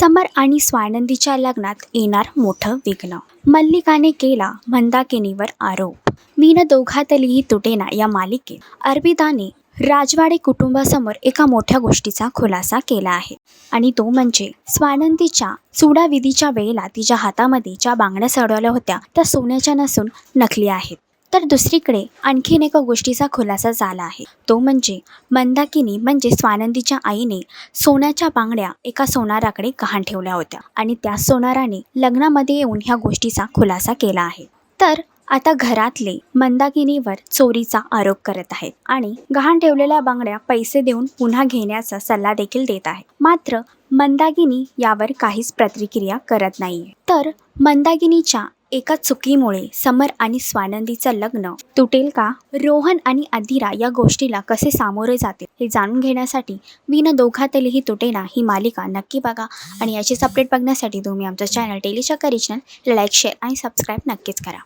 समर आणि स्वानंदीच्या लग्नात येणार मोठं विघ्न. मल्लिकाने केला मंदाकिनीवर आरोप. मीन दोघातलीही तुटेना या मालिकेत. अर्पिताने राजवाडे कुटुंबासमोर एका मोठ्या गोष्टीचा खुलासा केला आहे. आणि तो म्हणजे स्वानंदीच्या चुडाविधीच्या वेळेला तिच्या हातामध्ये ज्या बांगड्या सडवल्या होत्या त्या सोन्याच्या नसून नकली आहेत. तर दुसरीकडे आणखीन एका गोष्टीचा खुलासा झाला आहे. तो म्हणजे मंदाकिनी म्हणजे स्वानंदीच्या आईने सोन्याच्या बांगड्या एका सोनाराकडे गहाण ठेवल्या होत्या आणि त्या सोनाराने लग्नामध्ये येऊन ह्या गोष्टीचा खुलासा केला आहे. तर आता घरातले मंदाकिनीवर चोरीचा आरोप करत आहेत आणि गहाण ठेवलेल्या बांगड्या पैसे देऊन पुन्हा घेण्याचा सल्ला देखील देत आहे. मात्र मंदाकिनी यावर काहीच प्रतिक्रिया करत नाहीये. तर मंदाकिनीच्या एका चुकीमुळे समर आणि स्वानंदीचं लग्न तुटेल का? रोहन आणि अधिरा या गोष्टीला कसे सामोरे जातील हे जाणून घेण्यासाठी विन दोघातलीही तुटेना ही मालिका नक्की बघा. आणि याचीच अपडेट बघण्यासाठी तुम्ही आमचं चॅनल टेलिशा रिजनल लाईक शेअर आणि सबस्क्राईब नक्कीच करा.